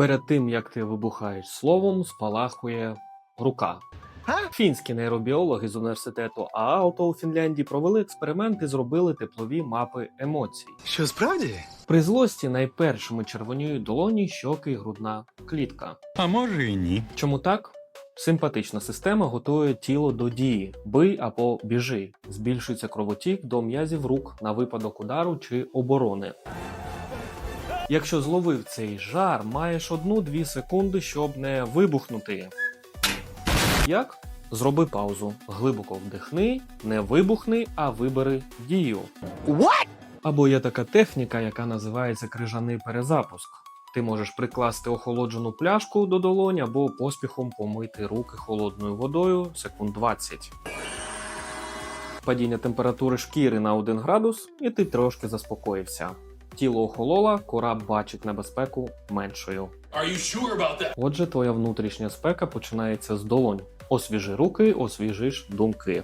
Перед тим як ти вибухаєш словом, спалахує рука. Фінські нейробіологи з університету Аалто у Фінляндії провели експеримент і зробили теплові мапи емоцій. Що справді? При злості найпершими червоніють долоні, щоки і грудна клітка. А може і ні. Чому так? Симпатична система готує тіло до дії, бий або біжи, збільшується кровотік до м'язів рук на випадок удару чи оборони. Якщо зловив цей жар, маєш одну-дві секунди, щоб не вибухнути. Як? Зроби паузу, глибоко вдихни, не вибухни, а вибери дію. What? Або є така техніка, яка називається крижаний перезапуск. Ти можеш прикласти охолоджену пляшку до долоні або поспіхом помити руки холодною водою секунд 20. Падіння температури шкіри на 1 градус, і ти трошки заспокоївся. Тіло охолола, кора бачить небезпеку меншою. Are you sure about that? Отже, твоя внутрішня спека починається з долонь. Освіжи руки, освіжиш думки.